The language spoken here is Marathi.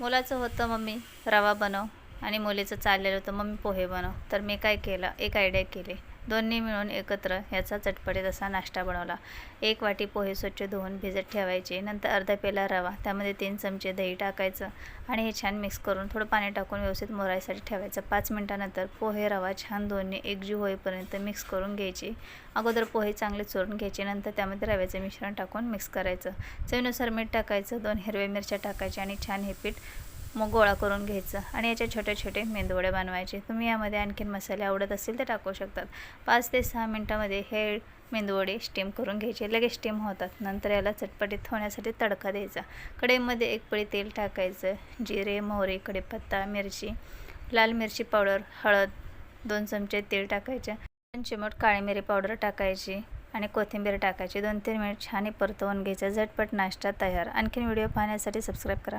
मुलाचं होतं मम्मी रवा बनव. आणि मुलीचं चाललेलं होतं मम्मी पोहे बनव. तर मी काय केलं एक आयडिया केली. दोन्ही मिळून एकत्र ह्याचा चटपटीत असा नाश्ता बनवला. एक वाटी पोहे स्वच्छ धुवून भिजत ठेवायचे नंतर अर्धा पेला रवा त्यामध्ये तीन चमचे दही टाकायचं आणि हे छान मिक्स करून थोडं पाणी टाकून व्यवस्थित मोरायसाठी ठेवायचं. पाच मिनटानंतर पोहे रवा छान दोन्ही एकजीव होईपर्यंत मिक्स करून घ्यायची. अगोदर पोहे चांगले चोरून घ्यायचे नंतर त्यामध्ये रव्याचं मिश्रण टाकून मिक्स करायचं. चवीनुसार मीठ टाकायचं दोन हिरव्या मिरच्या टाकायच्या आणि छान हे पीठ मग गोळा करून घ्यायचं आणि याचे छोटे छोटे मेंदवडे बनवायचे. तुम्ही यामध्ये आणखीन मसाले आवडत असतील तर टाकू शकतात. पाच ते सहा मिनटामध्ये हे मेंदवडे स्टीम करून घ्यायचे. लगेच स्टीम होतात. नंतर याला चटपटीत होण्यासाठी तडका द्यायचा. कढईमध्ये एक पळी तेल टाकायचं. जिरे मोहरी कढीपत्ता मिरची लाल मिरची पावडर हळद दोन चमचे तेल टाकायचे. दोन चिमट काळी मिरी पावडर टाकायची आणि कोथिंबीर टाकायची. दोन तीन मिनिट छान परतवून घ्यायचं. झटपट नाश्ता तयार. आणखीन व्हिडिओ पाहण्यासाठी सबस्क्राईब करा.